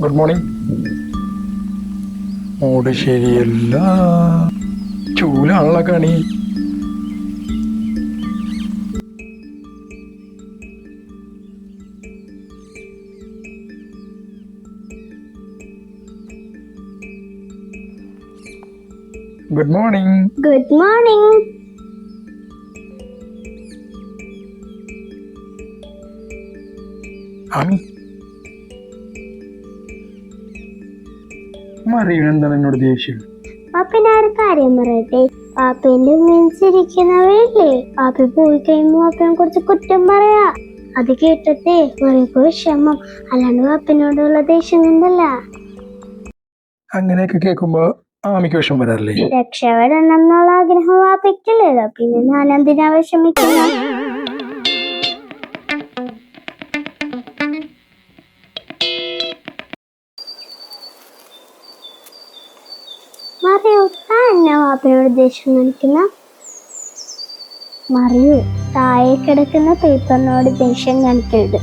Good morning മൂട് ശരിയല്ല. ചൂലാണല്ലോ കണി. Good morning good morning Aami Marian എന്താണ് എന്നോട് ദേഷ്യം? കാര്യം പറയട്ടെ. പാപ്പിന്റെ മീൻസിരിക്കുന്നവരില്ലേ പാപ്പി പോയി കഴിയുമ്പോ പാപ്പിനെ കുറിച്ച് കുറ്റം പറയാ. അത് കേട്ടിട്ടേ വിഷമം അല്ലാണ്ട് പാപ്പിനോടുള്ള ദേഷ്യം കൊണ്ടല്ല. അങ്ങനെയൊക്കെ കേൾക്കുമ്പോ ആമിക്ക് വിഷം വരാറില്ലേ? രക്ഷപ്പെടണം എന്നുള്ള ആഗ്രഹം പിന്നെ ഞാൻ എന്തിനാ വിഷമിക്കുന്നത് മറിയൂ താൻ എന്നാ പാപ്പിനോട് ദേഷ്യം കാണിക്കുന്ന? താഴെ കിടക്കുന്ന പേപ്പറിനോട് ദേഷ്യം കാണിക്കരുത്.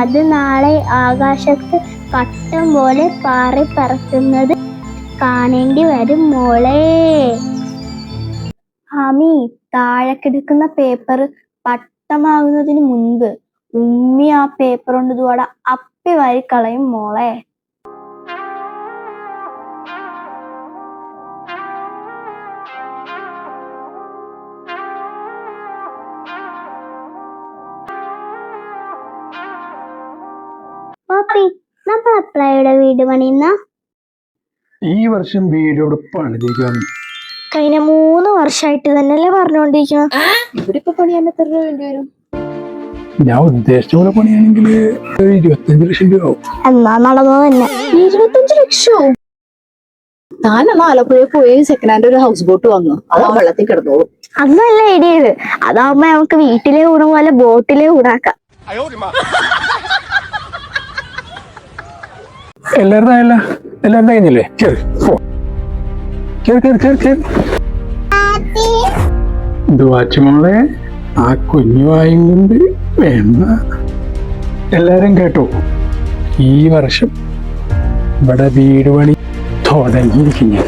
അത് നാളെ ആകാശത്ത് പട്ടം പോലെ പാറി പറക്കുന്നത് കാണേണ്ടി വരും മോളെ. ആമി താഴെ കിടക്കുന്ന പേപ്പർ പട്ടമാകുന്നതിന് മുൻപ് ഉമ്മി ആ പേപ്പർ കൊണ്ട് ഇതുകൂടെ അപ്പി വാരി കളയും മോളെ. പാപ്പി നമ്മൾ അപ്ലൈയുടെ വീട് പണിയുന്ന? ഈ വർഷം വീടോട് പണിതേക്കാം കഴിഞ്ഞ മൂന്ന് വർഷമായിട്ട് തന്നെയല്ലേ പറഞ്ഞുകൊണ്ടിരിക്കുന്നത് ഇവിടെ ഇപ്പൊ പണിയാൻ എത്ര രൂപ വേണ്ടി വരും? ഞാൻ ഉദ്ദേശിച്ച പോലെ പണിയാണെങ്കിൽ ഒരു ഇരുപത്തഞ്ച് ലക്ഷം രൂപ ആവും. എന്നാ നടന്നത് തന്നെ. ഇരുപത്തഞ്ച് ലക്ഷവും താൻ എന്നാ ആലപ്പുഴ പോയി സെക്കൻഡ് ഹാൻഡ് ഒരു ഹൗസ് ബോട്ട് വന്നു. അത് വെള്ളത്തിൽ കിടന്നോളൂ. അത് നല്ല ഐഡിയ ഇത് അതാവുമ്പോ നമുക്ക് വീട്ടിലെ ഊണ പോലെ ബോട്ടിലെ ഊണാക്കാം. എല്ലാവരും ആയല്ല എല്ലാവരും കഴിഞ്ഞില്ലേ കേറി പോ. കേറി കേറി കേറി കേറി. ദുവാച്ചുമോളെ ആ കുഞ്ഞു വായും കൊണ്ട് വേണ്ട. എല്ലാരും കേട്ടോ ഈ വർഷം ഇവിടെ വീട് പണി തുടങ്ങിയിരിക്കുന്നു.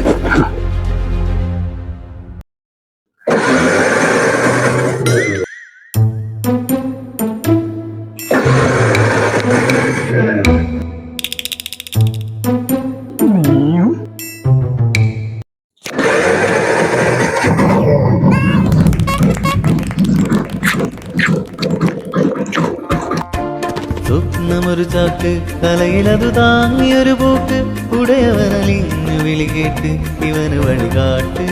ഒരു ചാക്ക്. തലയിൽ അത് താങ്ങിയൊരു പോക്ക്. ഉടയവനലിങ്ങ് വിളി കേട്ട് ഇവന് വഴികാട്ട്